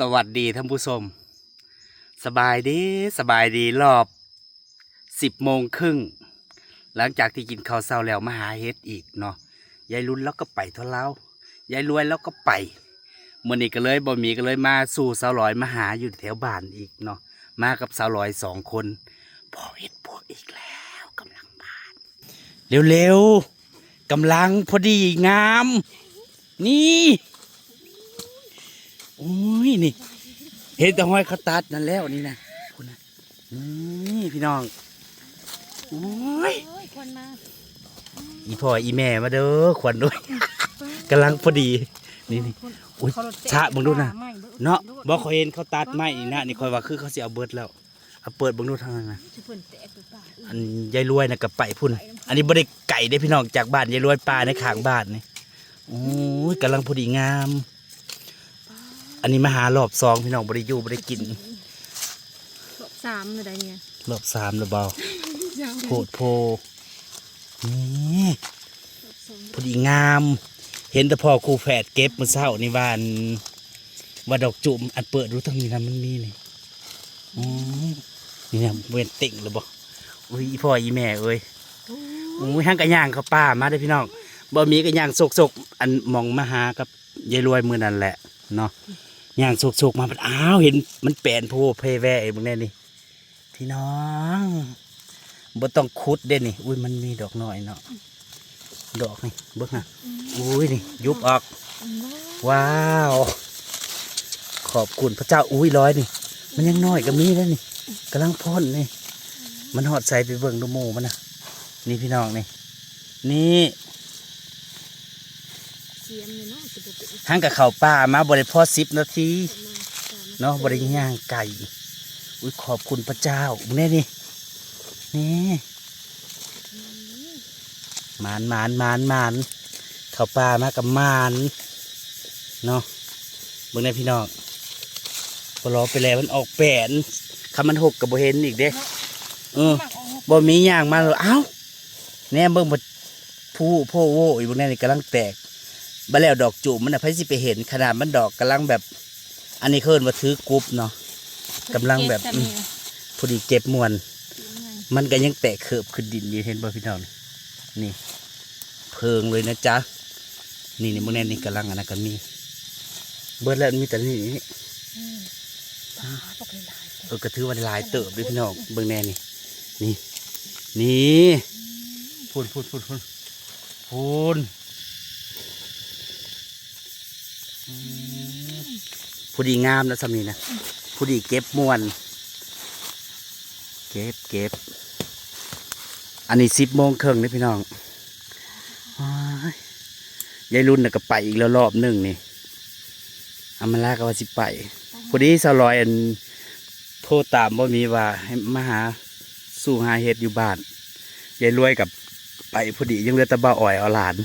สวัสดีท่านผู้ชม สบายดีสบายดีรอบสิบโมงครึ่ง หลังจากที่กินข้าวเช้าแล้วมาหาเฮ็ดอีกเนาะยายรุ่นแล้วก็ไปเท่าเล่ายายรวยแล้วก็ไปมื่อนี้ก็เลยบ่มีก็เลยมาสู่สาวลอยมาหาอยู่แถวบ้านอีกเนาะมากับสาวลอยสองคนพอเฮ็ดพวกอีกแล้วกำลังบานเร็วๆกำลังพอดีงาม นี่ โอ้ยนี่ เห็นแต่ห้อยเขาตัดนั่นแล้วนี่นะคุณนะนี่พี่น้องโอ้ยโอ้ยคนมาอีพ่ออีแม่มาเด้อขวัญด้วยกำลังพอดีนี่นี่อุ๊ยเขารถเตชะบิ่งดูนะเนาะบอกเขาเห็นเขาตัดไม้นี่นะนี่คอยว่าคือเขาเสิเอาเบิดแล้วเอาเปิดบิ่งดูทางนั้นนะอันยายรวยนะกับไปพุ่น อันนี้บ่ได้ไก่ได้พี่น้องจากบ้านยายรวยปลาในขางบ้านนี่โอ้ยกำลังพอดีงาม อันนี้มาหารอบสองพี่น้องบ่ได้อยู่บ่ได้กิน รอบสามเลยได้เนี่ยรอบสามหรือเปล่ายังโพดโพนี่รอบสองพอดีงาม เห็นแต่พ่อครูแฝดเก็บมือเศร้านี่ว่าอันว่าดอกจุ่มอันเปิดรู้ทั้งนี้นะมันมีนี่อ๋อนี่นะเวนติ่งหรือบ่อุ้ยอีพ่ออีแม่เอ้ยอุ้ยห้างกระย่างเขาป้ามาได้อพี่น้องบ่มีกระย่างสกๆอันหมองมาหากับยายรวยมือนั่นแหละเนาะ ย่างสุกๆมามันอ้าวเห็นมันแปลนโพเพแว่ไอ้พวกนี้นี่พี่น้องบ่ต้องคุดเด้นี่อุ้ยมันมีดอกน้อยเนาะดอกนี่เบิ่งนะอุ้ยนี่ยุบออก ว้าว ขอบคุณพระเจ้าอุ้ยร้อยนี่ มันยังน้อยก็มีแล้วนี่กำลังพ่นนี่ มันหอดใส่ไปเบิ่งดูหมูมันนะนี่พี่น้องนี่ นี่ เสียมเนาะสิบกห้างกับเขาป่ามาบริพ่อสิบนาทีเนาะบริย่างไก่อุ้ยขอบคุณพระเจ้าแน่นี่นี่มานมานมานมานเขาป่ามากับมานเนาะเบิ่งในพี่น้องพอรอไปแล้วมันออกแปนคำมันหกกับโบเห็นอีกเด้เออมักออกบ่มีอย่างมาเลยเอ้าแน่เบิ่งบ่ผู้โพโวอยู่เบิ่งแน่นี่กำลังแตก บ่แล้วดอกจุ่มมันน่ะไผสิไปเห็นขนาดมันดอกกำลังแบบ อันนี้เคินว่าถือกรุ๊ปเนาะกำลังแบบเก็นี่พอดีเก็บมวนยังไงมันก็ยังแตกเขิบขึ้นดินอยู่เห็นบ่พี่น้องนี่ เพิงเลยนะจ๊ะนี่นี่มึงแน่นี่กำลังอันนั้นก็มี เบิดแล้วมีแต่นี่นี่อืมบ้าปกเลยหลายเออกระถือว่าหลายเติบด้วยพี่น้องเบิ่งแน่นี่นี่นี่พูนพูนพูนพูนพูนอืม ผู้ดีงามนะสามีนะผู้ดีเก็บมวน เก็บเก็บ อันนี้สิบโมงครึ่งนี่พี่น้องอ้ายยายรุ่นน่ะก็ไปอีกแล้วรอบหนึ่งนี่อามาลาก็ว่าสิไปพอดีสาวลอยอันโทรตามว่ามีว่าให้มาหาสู่หาเห็ดอยู่บ้านยายรวยกับไปพอดียังเหลือแตะบ้าอ่อยเอาหลาน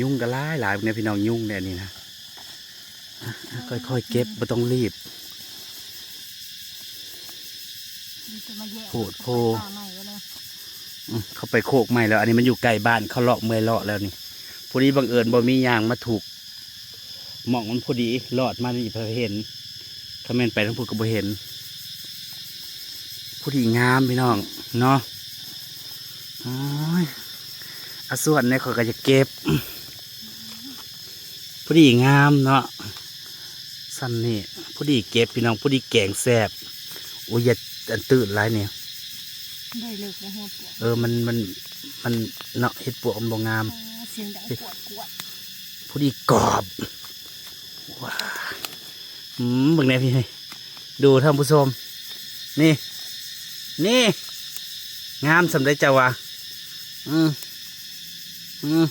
ยุ่งก็หลายหลายเนี่ยพี่น้องยุ่งเนี่ยนี่นะอะอะค่อยๆเก็บไม่ต้องรีบมันจะมาแย่โพดโพป่าใหม่ไว้เลยอืมเขาไปโคกใหม่แล้ว อันนี้มันอยู่ใกล้บ้านเขาเลาะเมื่อยเลาะแล้วนี่พอดีบังเอิญบ่มียางมาถูกหมองมันพอดีรอดมานี่พอเห็นถ้าแม่นไปทั้งพูดก็บ่เห็นพอดีงามพี่น้องเนาะโอ้ยอาส่วนเนี่ยเขาก็จะเก็บ พอดีงามเนาะสั้นนี่พอดีเก็บพี่น้องพอดีแกงแซ่บโอ้ยอย่าอันตื่นไรเนี่ยได้เลิกแล้วหัวปวดเออมันมันมันเนาะเห็ดปวกมันบ่งามอ่าเสียงดังปวดกวดพอดีกรอบว้าอืมเบิ่งแน่พี่ให้ดูท่านผู้ชมนี่ นี่ งามสำได้เจ้าวะอืมอืม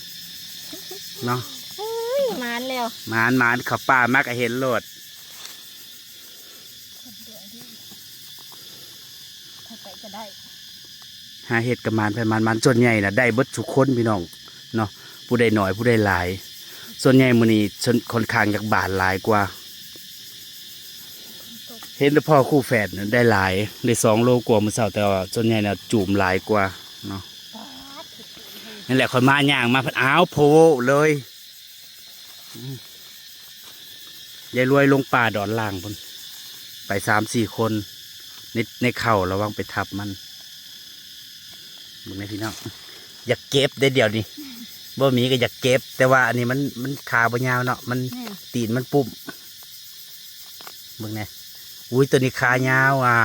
เนาะเฮ้ยมานแล้วหมานหมานเขับป่ามากก็เห็นโลดถ้าไปก็ได้หาเห็ดกับหมานไปหมานหมานส่วนใหญ่น่ะได้เบิดทุกคนพี่น้องเนาะผู้ใดหน่อยผู้ใดหลาย ส่วนใหญ่มื้อนี้ชนค่อนข้างจากบาทหลายกว่า เห็นแต่พ่อคู่แฝดน่ะได้หลายได้สองโลกว่ามือเสาแต่ว่าส่วนใหญ่น่ะจูมหลายกว่าเนาะป๊าดสุดๆเลยนั่นแหละคอยมาย่างมาพัดอ้าวโพเลยอืม ยายรวยลงป่าดอนล่างพุ่นไปสามสี่คน ในในเข่าระวังไปทับมันมึงไหมพี่น้องอยากเก็บได้เดี๋ยวนี้บ่มีก็อยากเก็บ แต่ว่าอันนี้มันมันขาบ่ยาวเนาะมันแม่ตีนมันปุ่มมึงไงอุ้ยตัวนี้ขายาวอะ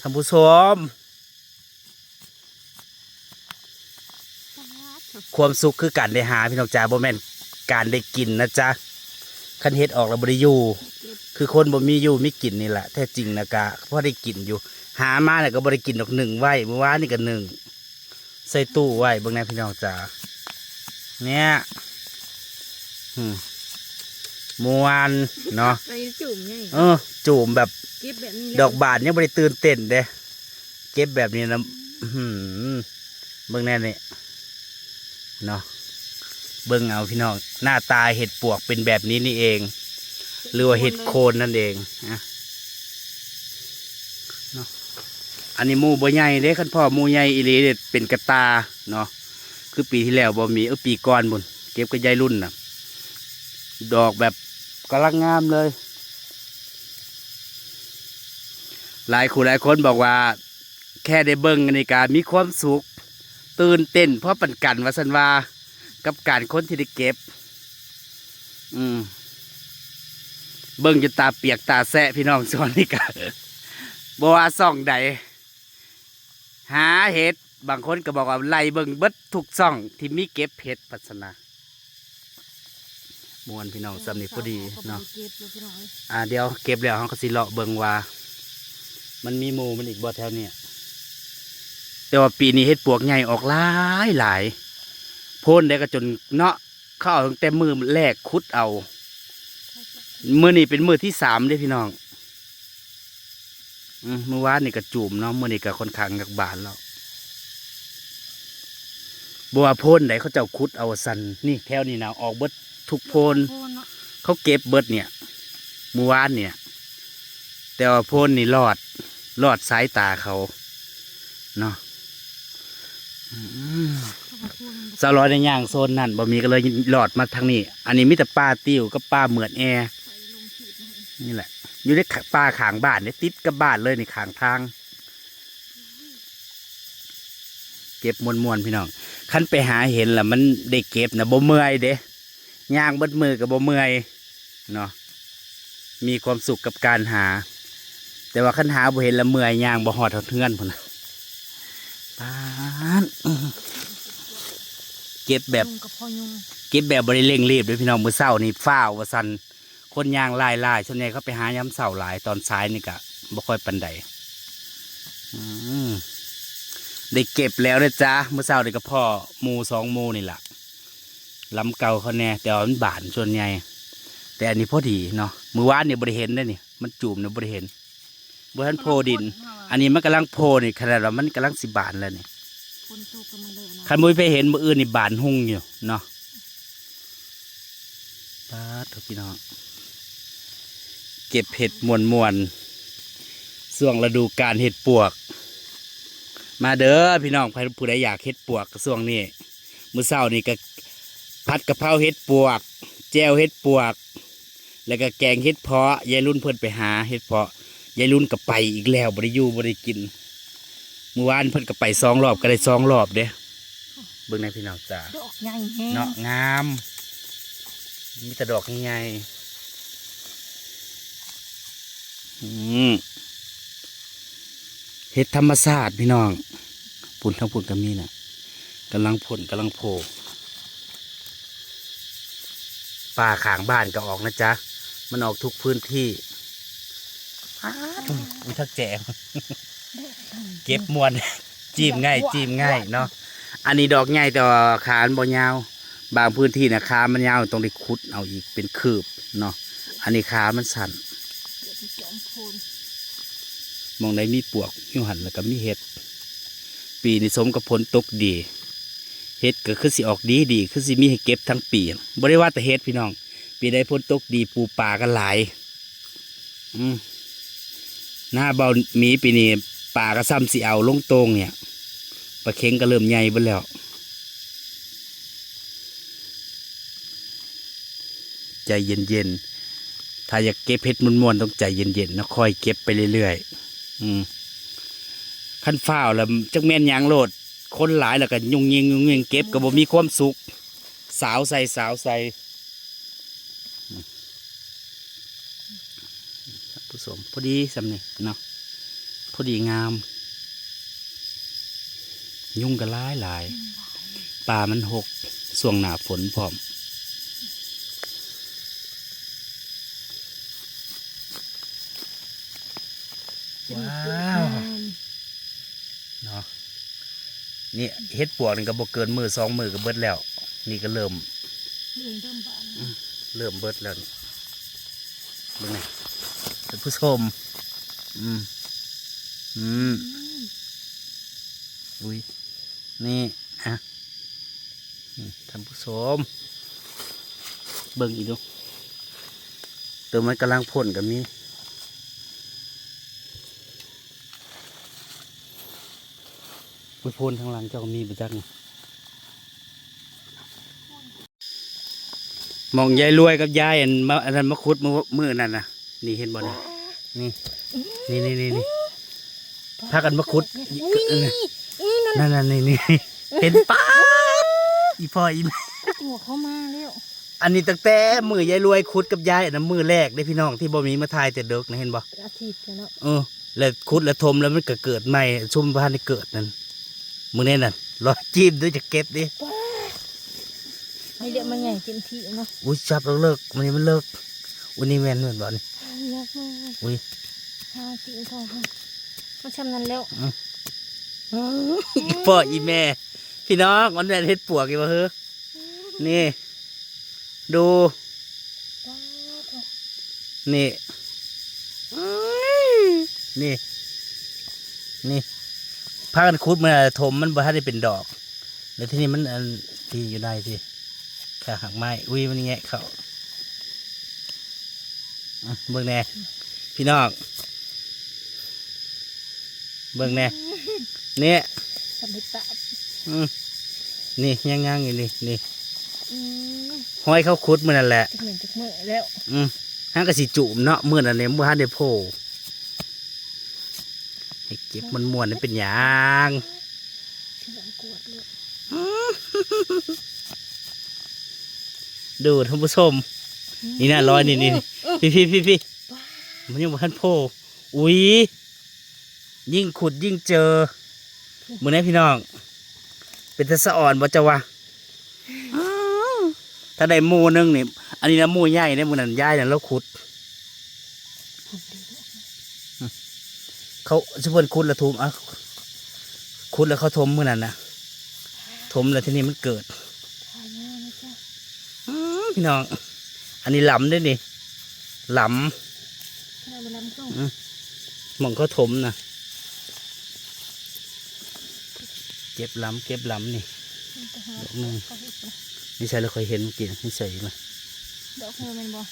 ท่านผู้ชมปาดความสุขคือการได้หาพี่น้องจ๋าบ่แม่น การได้กินนะจ๊ะคันเฮ็ดออกแล้วบ่ได้อยู่เก็บคือคนบ่มีอยู่มีกินนี่แหละแท้จริงนะกะพอได้กินอยู่ หามาเนี่ยก็บ่ได้กินดอกหนึ่งไว้เมื่อวานนี่ก็หนึ่งใส่ตู้ไว้เบิ่งแน่พี่น้องจ๋าเนี่ยอืมมวนเนาะไปจุ่มไงเออจูมแบบเก็บแบบนี้ดอกบานยังบ่ได้ตื่นเต้นเด้เก็บแบบนี้นะอื้อหือเบิ่งแน่นี่เนาะ เบิ่งเอาพี่น้องหน้าตาเห็ดปวกเป็นแบบนี้นี่เอง หรือว่าเห็ดโคนนั่นเองนะอันนี้มูบ่ใหญ่เด้คันพ่อมูใหญ่อีลีเด็ดเป็นกระตาเนาะคือปีที่แล้วบ่มีเออปีก่อนบุญเก็บกับยายรุ่นน่ะดอกแบบกำลังงามเลย หลายคู่หลายคนบอกว่า แค่ได้เบิ่งอันนี้กามีความสุข ตื่นเต้นเพราะปันกันว่าสันว่า กับการค้นที่ได้เก็บ อืม เบิ่งจนตาเปียกตาแสะพี่น้องส่วนนี้กันบัวาซ่องใด หาเห็ดบางคนก็บอกว่าไล่เบิ่งเบิดทุกซ่อง ที่มีเก็บเห็ดปัสนามวนพี่น้องสำนีพอดีเนาะเก็บเลยพี่น้องเอ้ยอ่าเดี๋ยวเก็บแล้วเขาก็สิเลาะเบิ่งว่า มันมีหมูมันอีกบ่แถวเนี้ยแต่ว่าปีนี้เห็ดปวกใหญ่ออกหลายหลาย พ่นได้ก็จนเนาะเข้าเอาตั้งแต่มือแรกคุดเอามือนี้เป็นมือที่สามเด้พี่น้องมเมื่อวานนี่ก็จูมเนาะมือนี้ก็ค่อนข้างกับบานแล้วบัวโพ่นไหนเขาเจ้าคุดเอาสันนี่แถวนี้นะออกเบิดทุกโพนโคนเขาเก็บเบิดเนี่ยเมื่อวานเนี่ย แต่ว่าโพ่นนี่รอดรอดสายตาเขาเนาะ อืมเขาก็พูดมันสาวร้อยในย่างโซนนั่นบ่มีก็เลยหลอดมาทางนี้ อันนี้มีแต่ปลาติ้วกับปลาเหมือดแอร์นี่แหละ อยู่ในป่าขางบ้านเนี่ยติดกับบ้านเลยในขางทาง เก็บมวนมวนพี่น้องคันไปหาเห็นล่ะ มันได้เก็บนะบ่เมื่อยเด้ย่างบดมือกับบ่เมื่อยเนาะมีความสุขกับการหา แต่ว่าคันหาบ่เห็นละเมื่อยย่างบ่หอดเท่าเทือนพุ่นะปาน เก็บแบบ ยุงกับพ่อยุงเก็บแบบบริเร่งรีบด้วยพี่น้องมือเศร้านี่ฟ้าวว่าสันคนยางลายลายส่วนใหญ่เขาไปหาย้ำเสาหลายตอนซ้ายนี่กะบ่ค่อยปันใดอืมได้เก็บแล้วนะจ๊ะมือเศร้านี่ก็พ่อหมูสองหมูนี่แหละลำเก่าเขาแน่แต่ว่ามันบานส่วนใหญ่แต่อันนี้พอดีเนาะมือวานเนี่ยบริเห็นได้นี่มันจูมเนี่ยบริเห็นบริเห็นโพดิน อันนี้มันกำลังโพนี่ขนาดว่ามันกำลังสิบานแล้วนี่ คนสู้กับมันเลยนะคันมุ้ยไปเห็นมืออื่นนี่บานหุ่งอยู่เนาะป้าดเถอะพี่น้องเก็บเห็ดมวนมวนๆช่วงฤดูการเห็ดปวก มาเด้อพี่น้องใครผู้ใดอยากเห็ดปวกก็ช่วงนี้มื้อเช้านี่ก็ผัดกะเพราเห็ดปวก แจวเห็ดปวก แล้วก็แกงเห็ดเพาะยายรุ่นเพิ่นไปหาเห็ดเพาะยายรุ่นก็ไปอีกแล้วบริยูบริกิน เมื่อวานเพิ่นก็ไปสองรอบก็ได้สองรอบเด้เบิ่งในพี่น้องจ้าดอกใหญ่แห้งเนาะงาม มีแต่ดอกใหญ่ๆอืมเห็ดธรรมชาติพี่น้องปุ่นทั้งปุ่นก็มีน่ะกำลังผลกำลังโผล่ป่าขางบ้านก็ออกนะจ๊ะ มันออกทุกพื้นที่อุ้ยทักแจม เก็บมวน จีมง่ายจีมง่ายเนาะอันนี้ดอกใหญ่แต่ว่าขามันบ่ยาว บางพื้นที่นะขามันยาวต้องได้ขุดเอาอีกเป็นคืบเนาะอันนี้ขามันสั่นเดี๋ยวไปจอมโคนมองได้มีปวกอยู่หันแล้วก็มีเห็ด ปีนี้สมกับผลตกดีเห็ดก็คือสิออกดีดีคือสิมีให้เก็บทั้งปีบ่ได้ว่าแต่เห็ดพี่น้อง ปีใดผลตกดีปูปลากันหลาย อืมหน้าเบาหมีปีนี้ ป่าก็ซ้ำสิเอาลงตรงเนี่ยปลาเค็งก็เริ่มใหญ่เบิดแล้ว ใจเย็นๆ ถ้าอยากเก็บเพชรมวนๆต้องใจเย็นๆนะคอยเก็บไปเรื่อยๆ อืมขั้นฝ้าวแล้วจักแม่นยางโลด คนหลายแล้วก็ยุ่งยิงยุ่งยิงเก็บก็บ่มีความสุข สาวใส่สาวใส่ผู้ชมพอดีสำเนีเนาะ พอดีงาม ยุ่งกันหลายหลายป่ามันหกส่วงหนาฝนพร้อมว้าวเนาะนี่เฮ็ดปวกนี่ก็บ่เกินมือสองมือก็เบิดแล้ว นี่ก็เริ่ม เรื่องเริ่มบานแล้วเริ่มเบิดแล้วนี่เบิ่งนี่ท่านผู้ชม อืม อืม อุ้ย นี่ฮะท่านผู้ชม เบิ่งอีกดูตัวมันกำลังพ่นกับนี้อุ้ยพ่นทางหลังเจ้าก็มีประจักมองยายรวยกับยายอันมาอันนั้นมาคุดมือมือนั่นน่ะนี่เห็นบ่นี่ยนี่นี่นี่นี่นี่ พากันมาคุดอุ้ยอุ้ยนั่นนั่นนั่นนี่นี่เห็นป้าดอีพ่ออีแม่ตัวเขามาแล้วอันนี้ตั้งแต่มือยายรวยคุดกับยายอันนั้นมือแรกได้พี่น้องที่บ่มีมาทายแต่เด็กนะเห็นบ่อาทิตย์แล้วเนาะเออแล้วคุดแล้วทมแล้วมันก็เกิดใหม่ชุ่มพันธุ์เกิดนั่นมือนี่นั่นรอจิ้มด้วยจะเก็บดิไอเดียมันใหญ่เต็มที่เนาะอุ้ยจับแล้วเลิกมันนี่มันเลิกอุ้ยนี่แม่นเหมือนบ่นี่ยักษ์มากอุ้ยหาติงทอง มันชำนั้นแล้วอีพ่ออีแม่ พี่น้องมันแม่นเฮ็ดปวกอีบ่เฮ้อนี่ ดู นี่นี่ นี่พากันคุดมาถมมันบ่ทันได้เป็นดอก แล้วที่นี้มันอันที่อยู่ในที่ขาหักไม้อุ้ยมันแงะเขาเบิ่งแน่พี่น้อง เบิ่งแน่เนี่ยสำเร็จตาอืมนี่ย่างๆอยู่นี่นี่อืมห้อยเขาคุดมันนั่นแหละจะเหมือนจะเมื่อแล้ว อืมห้างกะสิจุ่มเนาะมื่อนั้นเนี่ยมื่อฮันได้โผล่ให้เก็บมันม่วนนี่เป็นหยางเชื่อมกวดเลยดูท่านผู้ชมนี่น่าร้อยนี่นี่พี่พี่พี่พี่มันยังบ่ทันโผล่อุ้ย ยิ่งขุดยิ่งเจอมือนี้พี่น้อง เป็นตะสะอ่อนบ่จะวะถ้าได้หมูหนึงนี่อันนี้นะหมูใหญ่เนี่ยมือนั้นย่ายเนี่ยเราขุด เขาชิเพิ่นขุดแล้วทุมอะขุดแล้วเขาทมมือนั้นนะทมแล้วทีนี้มันเกิดทายง่ายนะจ๊ะอื้อพี่น้อง อันนี้หลำด้วยนี่หลถ้าเวลามันต้องำหมองเขาถมนะ เก็บหลำเก็บหลำนี่มันจะหาดอกหนึ่งเขาเห็ดนะนี่ใช่เราเคยเห็นเมื่อกี้นี่ใส่มาดอกเงินมันบ่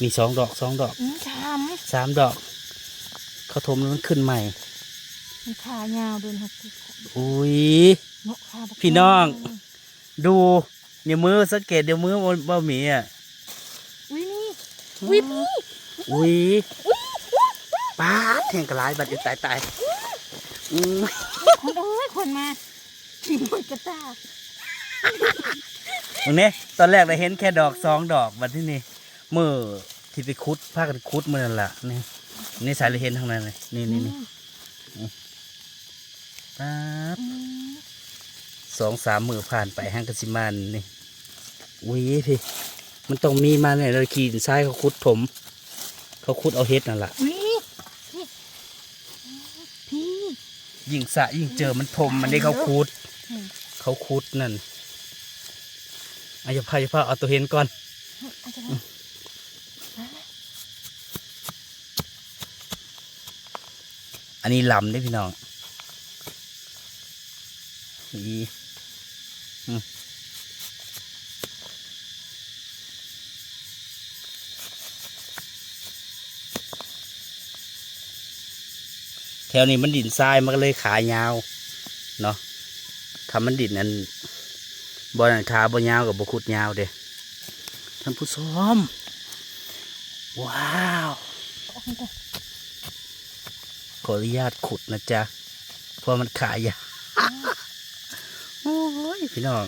มีสองดอกสองดอกอืมชามสามดอกเขาถมแล้วมันขึ้นใหม่มันขายาวเดินหกสิบอุ้ยเนาะขาบักพี่น้อง ดูเดี๋ยวมือสังเกตเดี๋ยวมือบ่บ่มีอะอุ้ยนี่อุ้ยพี่อุ้ยป้าดแทงกระไรบัดเดี๋ยวตายตายอืมคนเอ้ยคนมา ขี่มดกระตาตรงนี้ตอนแรกเราเห็นแค่ดอกสองดอกบัดที่นี่มือที่ไปคุดพากันคุดมือนั่นแหละนี่นี่สายเราเห็นทางนั้นเลยนี่นี่นี่ป้าดอืมสองสามมือผ่านไปห้างกสิมานนี่อุ้ยพี่มันต้องมีมาเนี่ยเราขี่ซ้ายเขาคุดถม เขาคุดเอาเฮ็ดนั่นแหละอุ้ยพี่พี่ยิ่งสะยิ่งเจอมันถมมันได้เขาคุดอืม เขาคุดนั่นอายาพายาพาเอาตัวเห็นก่อนอันนี้ลำได้พี่น้องนี่อืมแถวนี้มันดินทรายมันก็เลยขายาว เนาะ คำมันดินนั้นบอนันขาบอยาวกับบคุดยาวเด้ท่านผู้ชมว้าวออกมาก่อนขออนุญาตขุดนะจ๊ะเพราะมันขายยากโอ้ยพี่น้อง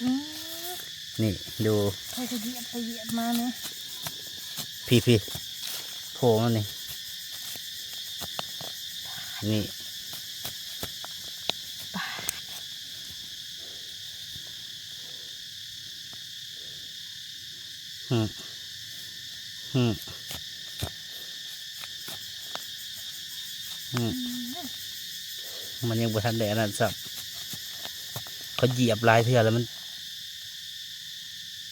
อืมนี่ดูเขาจะเหยียบไปเหยียบมาเนี่ยพี่พี่โผล่มานี่นี่ อืมอืมอืมมันยังบ่ทันได้อันนั้นสับเขาเหยียบหลายเทื่อแล้วมัน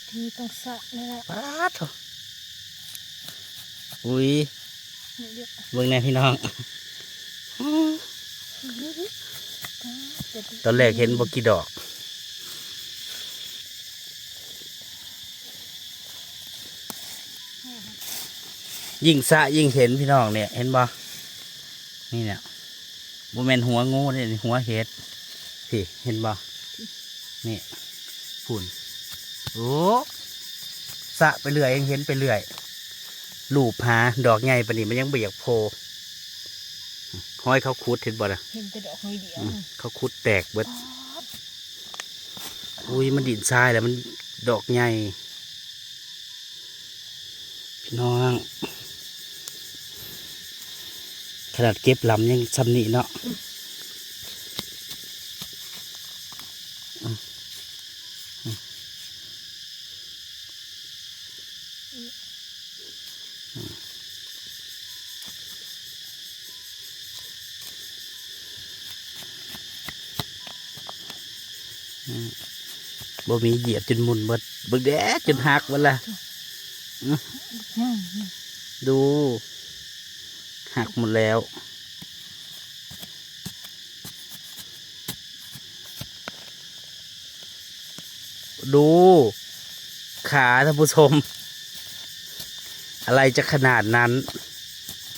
ที่ต้องสะนี่แหละปาดโถอุ้ยเดี๋ยวเบิ่งแน่พี่น้องเดี๋ยวตอนแรกเห็นบกี่ดอก ยิ่งสะยิ่งเห็นพี่น้องเนี่ย เห็นบ่นี่เนี่ยบ่แม่นหัวงูเนี่ยหัวเห็ดพี่เห็นบ่นี่ฝุ่นโอ้สะไปเรื่อยยังเห็นไปเรื่อยลูบหาดอกใหญ่ปานนี้มันยังเบียากโพห้อยเขาคุดเห็นบ่ล่ะเห็นแต่ดอกน้อยเดียวอืมเขาคุดแตกเบิดอุ้ยมันดินทรายแล้วมันดอกใหญ่พี่น้อง ขนาดเก็บลำยังซ้ำนี่เนาะบ่มีเหยียบจนมุนหมดเบึกแดจนหักหมดละง่ายนี่ดู หักหมดแล้ว ดู ขาท่านผู้ชม อะไรจะขนาดนั้น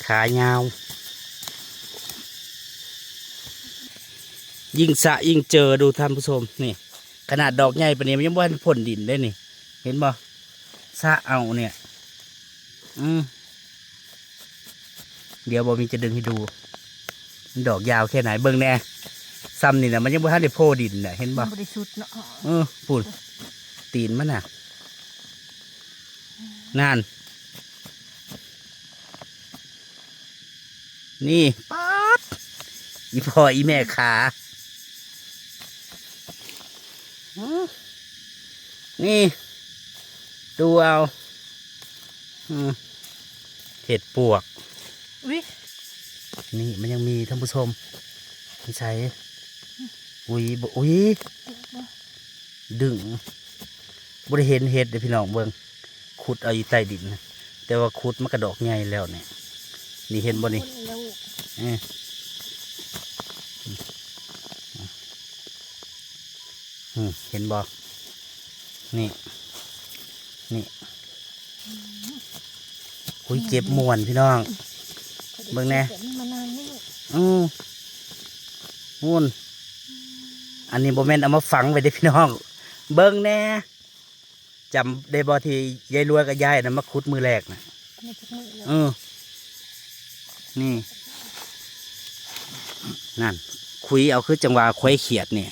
ขายาว ยิ่งสะยิ่งเจอดูท่านผู้ชม นี่ ขนาดดอกใหญ่ปานนี้มันยังไม่ทันผลดินได้นี่ เห็นบ่สะเอาเนี่ย อืม เดี๋ยวบอมีจะดึงให้ดูมันดอกยาวแค่ไหนเบิ่งแน่ซ้ำนี่นะมันยังบ่ทันได้โพดินน่ะเห็นบ่บริสุทธิ์เนาะเออปุ่นตีนมันน่ะนั่นนี่ป๊าดอีพ่ออีแม่ขาอื้อนี่ ดูเอาอืมเห็ดปวก อุ้ยนี่มันยังมีท่านผู้ชมไม่ใช่อุ้ยบอุ้ยดึงบริเห็นเห็ดเดี๋ยวพี่น้องเบิ่งขุดเอาอยู่ใต้ดินนะแต่ว่าขุดมันกระดอกใหญ่แล้วเนี่ยนี่เห็นบ่นี่แล้วเอ้ยอืมเห็นบ่นี่ นี่ อุ้ยเก็บมวนพี่น้อง เบิ่งแน่เกิดมานานนี่ลูกอืมมูนอันนี้โบแมนเอามาฝังไว้เด้อพี่น้อง เบิ้งแน่จำได้บอที่ยายรวยกับยายนะมาคุดมือแรกนะในทุกมือเลยเออ นี่ นั่น คุยเอาคือจังหวะควายเขียดเนี่ย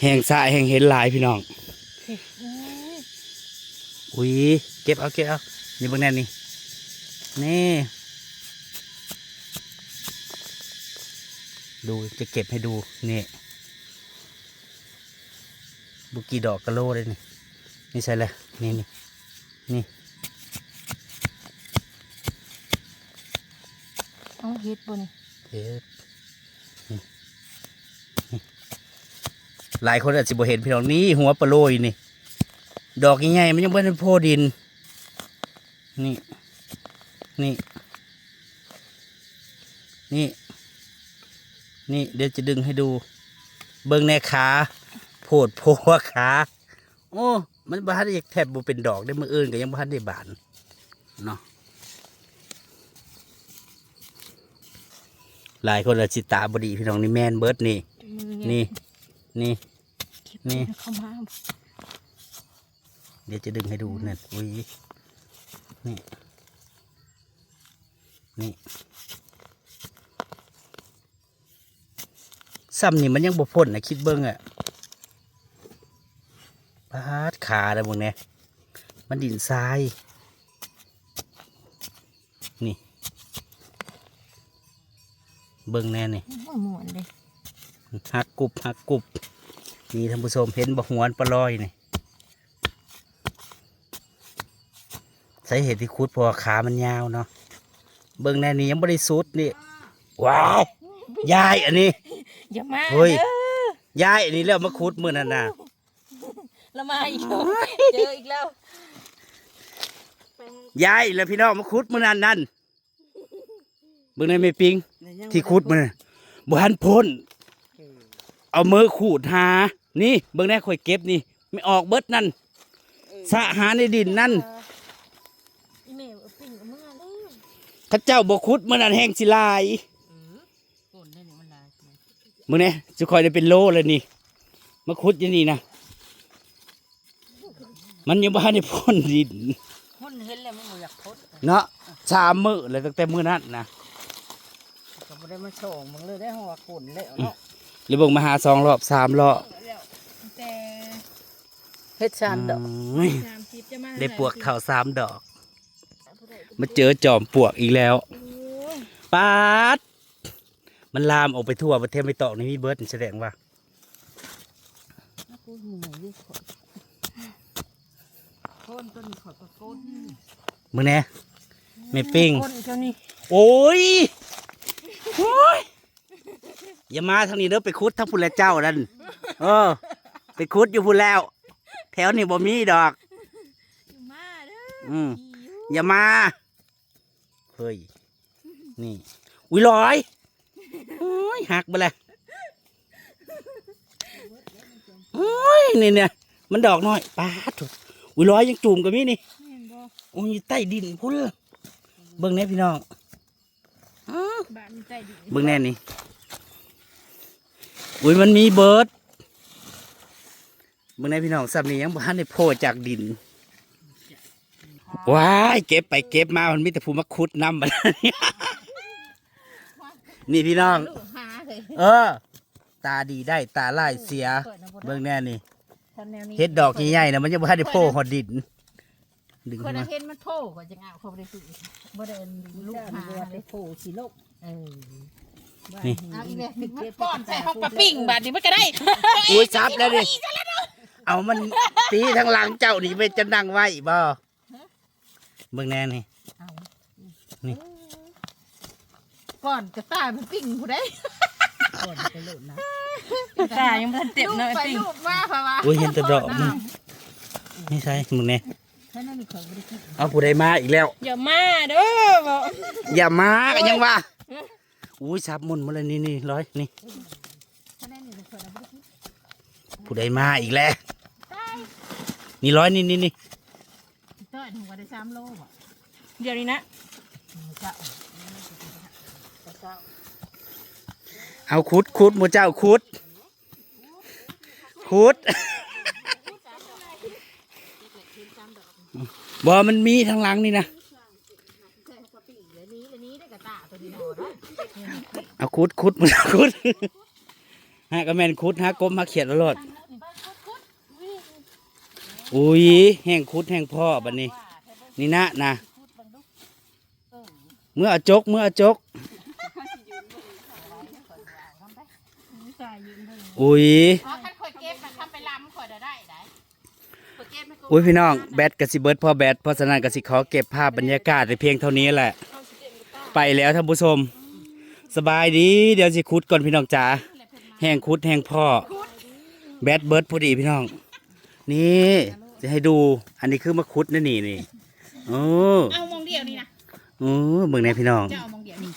แหงสายแหงเห็นหลายพี่น้องเห็ดเอ้ยอุ้ยเก็บเอาเก็บเอานี่เบิ่งแน่นี่ นี่ ดูจะเก็บให้ดูนี่บุกี่ดอกกะโลเลยนี่นี่ใช่เลยนี่นี่นี่เอาเห็ดบนเฮ็ดนี่นี่หลายคนอาจจะบ่เห็นพี่น้องนี่หัวปลาโลยนี่ ดอกใหญ่ๆมันยังไม่ได้โพดิน นี่ นี่ นี่ นี่ เดี๋ยวจะดึงให้ดู เบิ่งแน่ขาโพดโพวขาโอ้ มันบ้านได้แทบบ่เป็นดอกได้มืออื่นก็ยังบ้านได้บานเนาะหลายคนอาจสิตาบดีพี่น้องนี่แมนเบิร์ดนี่มือนี่ นี่เก็บนี่เข้ามาเดี๋ยวจะดึงให้ดูนั่นอุ้ยนี่ นี่ซ้ำนี่มันยังบ่พ้นนะคิดเบิ้งอะปาดขาเลยมึงเนี่ยมันดินทราย นี่ เบิ้งแน่นี่บ่ม่วนเลยหักกุบหักกุบนี่ท่านผู้ชมเห็นบะหวนปลาลอยนี่สาเหตุที่คุดเพราะว่าขามันยาวเนาะ เบิ่งแน่นี่ยังบริสุทธิ์นี่ว้าวยายอันนี้ อย่ามาเฮ้ยด้อยายอันนี้แล้วมาคุดมือนั่นน่ะแล้วมาอีกแล้วเจออีกแล้วยายแล้วพี่น้องมาคุดมือนั่นนั่นเบิ่งในไม่ปิง ที่คุดมือนั่นบ่หันพ้นเอามือขูดหา นี่ เบิ่งแน่ข่อยเก็บนี่ ไม่ออกเบิดนั่นสะหาในดินนั่นอีเมลเอาปิ้งเอามื่อแล้ว ข้าเจ้าบคุดมันอันแห้งสิลายฝนได้นี่มันลายมึงเนี่ยจะคอยได้เป็นโลเลยนี่มาคุดอยังนี่นะมันยังบ้านได้พ่นดินคนเห็นแล้วมันบ่อยากพดเนาะสามมือเลยตั้งแต่มือนั้นนะก็บ่ได้มาส่งมึงเลยได้หัวฝนแล้วเนาะหรือเบิ่งมาหาสองรอบสามรอบแต่เฮ็ดชามดอกอุ้ย สามสิบจะมาได้ปวกเข่าสามดอก มาเจอจอมปวกอีกแล้วปาดมันลามออกไปทั่วประเทศไม่ตอกในมีเบิร์ดแสดงว่ากูมีหยังอยู่ขอโคนต้นขอดก็โคนมึงเนี่ยไม่ปิ้งโคนเจ้านี่โอ้ยโอ้ยอย่ามาทางนี้เด้อไปคุดทั้งพุ่นและเจ้านั่นเออ ไปคุดอยู่พุ่นแล้ว แถวนี้บ่มีดอกมาเด้ออืมหิวอย่ามา เฮ้ย นี่ อุ้ยลอยโอ้ยหักไปเลยโอ้ยนี่เนี่ยมันดอกน้อยปาดถูกอุ้ยลอยยังจูมกับมี่นี่แม่นบ่โอ้ยอยู่ใต้ดินพุ่นเบิ่งแน่พี่น้องบ้านใจดีเบิ่งแน่นี่อุ้ยมันมีเบิร์ดเบิ่งแน่พี่น้องสับนี้ยังบ้านในโผล่จากดิน ว้ายเก็บไปเก็บมามันมีแต่ภูมาคุดน้ำมานี่พี่น้อง ลูกหาเลยเออ ตาดีได้ตาลายเสียเบิ่งแน่นี่ท่านแนวนี้เฮ็ดดอกใหญ่ๆนะมันยังบ้านในโผล่หอดดิน ดึงคขึ้นนมาเห็นมันโผล่ก็จะเอาเขาบ่ได้ซื้อบ่ได้ลูกหาได้โผล่สิลูกเออนี่เอาอีกแล้วมันป้อนใส่ห้องปลาปิ้งบาดนี้มันก็ได้อุ้ยซับแล้วดิเอามันตีทั้งหลังเจ้านี่ไปจะนั่งไว้บ่ เบิ่งแน่นี่ เอานี่ ก่อนกระต่ายมันปิ้งผู้ใดก่อนไปลูกนะตายังบ่ทันเต็มเนาะลูกไปปิ้งลูกมาเพราะว่าอุ้ยเห็นแต่ดอกมันไม่ใช่มึงเนี่ยท่านนั่นมีของบ่ได้กินเอาผู้ใดมาอีกแล้ว อย่ามาเด้อบ่อย่ามากันยังว่าอุ้ยซับมุนมาเลยนี่นี่ร้อยนี่ท่านนั่นมีของบ่ได้กินผู้ใดมาอีกแล้ว นี่ร้อยนี่นี่นี่เต้ยถึงว่าได้3โลบ่เดี๋ยวนี้นะเจ้าเจ้าเอาคุดคุดหมูเจ้าคุดคุดบอมันมีทางหลังนี่นะใส่กระปิเดี๋ยวนี้เดี๋ยวนี้ได้กระต่ายตัวนี้บ่ได้เอาคุดคุดหมูเจ้าคุดฮะก็แมนคุดฮะกลมฮะเขียดแล้วรอดอุ้ยแห้งคุดแห้งพ่อบัดนี้ นี่นะนะเมื่อเอาจกเมื่อเอาจกตายืนเบิ่งอุ้ยอ๋อท่านข่อยเก็บมันทำไปลำข่อยได้ได้ได้ข่อยเก็บมันก็อุ้ยพี่น้องแบตกสิเบิร์ดพอแบตเพราะฉะนั้นกสิขอเก็บภาพบรรยากาศในเพียงเท่านี้แหละ ไปแล้วท่านผู้ชม สบายดี เดี๋ยวสิคุดก่อนพี่น้องจ๋าแห้งคุดแห้งพ่อแบตเบิร์ดพอดีพี่น้อง นี่จะให้ดูอันนี้คือมะคุดนะนี่นี่ โอ้เอามองเดียวนี่นะโอ้เบิ่งในพี่น้องจะเอามองเดียวนี่